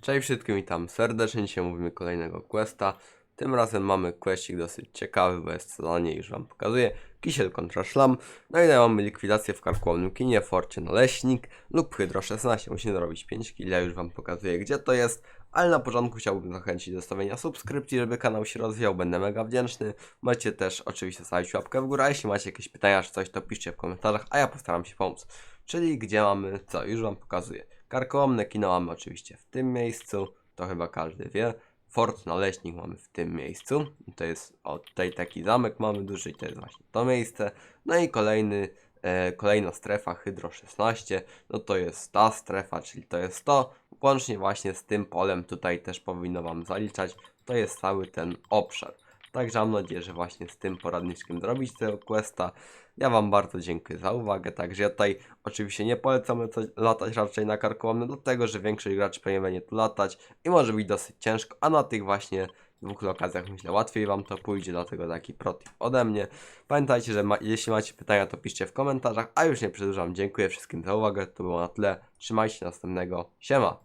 Cześć wszystkim, witam serdecznie. Dzisiaj mówimy kolejnego questa. Tym razem mamy questik dosyć ciekawy, bo jest zadanie, już wam pokazuję. Kisiel kontra szlam. No i mamy likwidację w karkołomnym kinie, forcie naleśnik lub hydro 16. Musimy zrobić 5 kg, ja już wam pokazuję gdzie to jest. Ale na początku chciałbym zachęcić do stawienia subskrypcji, żeby kanał się rozwijał, będę mega wdzięczny. Możecie też oczywiście stawić łapkę w górę, a jeśli macie jakieś pytania czy coś, to piszcie w komentarzach, a ja postaram się pomóc. Czyli gdzie mamy co, już wam pokazuję. Karkołomne kino mamy oczywiście w tym miejscu, to chyba każdy wie. Fort Naleśnik mamy w tym miejscu. To jest o tutaj taki zamek mamy duży i to jest właśnie to miejsce. No i kolejny, e, kolejna strefa Hydro 16, no to jest ta strefa, czyli to jest to. Łącznie właśnie z tym polem tutaj też powinno wam zaliczać. To jest cały ten obszar. Także mam nadzieję, że właśnie z tym poradniczkiem zrobić tego questa. Ja Wam bardzo dziękuję za uwagę. Także ja tutaj oczywiście nie polecam lecać- latać raczej na karkołomne, dlatego że większość graczy pewnie będzie tu latać i może być dosyć ciężko, a na tych właśnie dwóch lokacjach myślę łatwiej Wam to pójdzie, dlatego taki protip ode mnie. Pamiętajcie, że ma, jeśli macie pytania, to piszcie w komentarzach, a już nie przedłużam. Dziękuję wszystkim za uwagę, to było na tyle. Trzymajcie się następnego. Siema!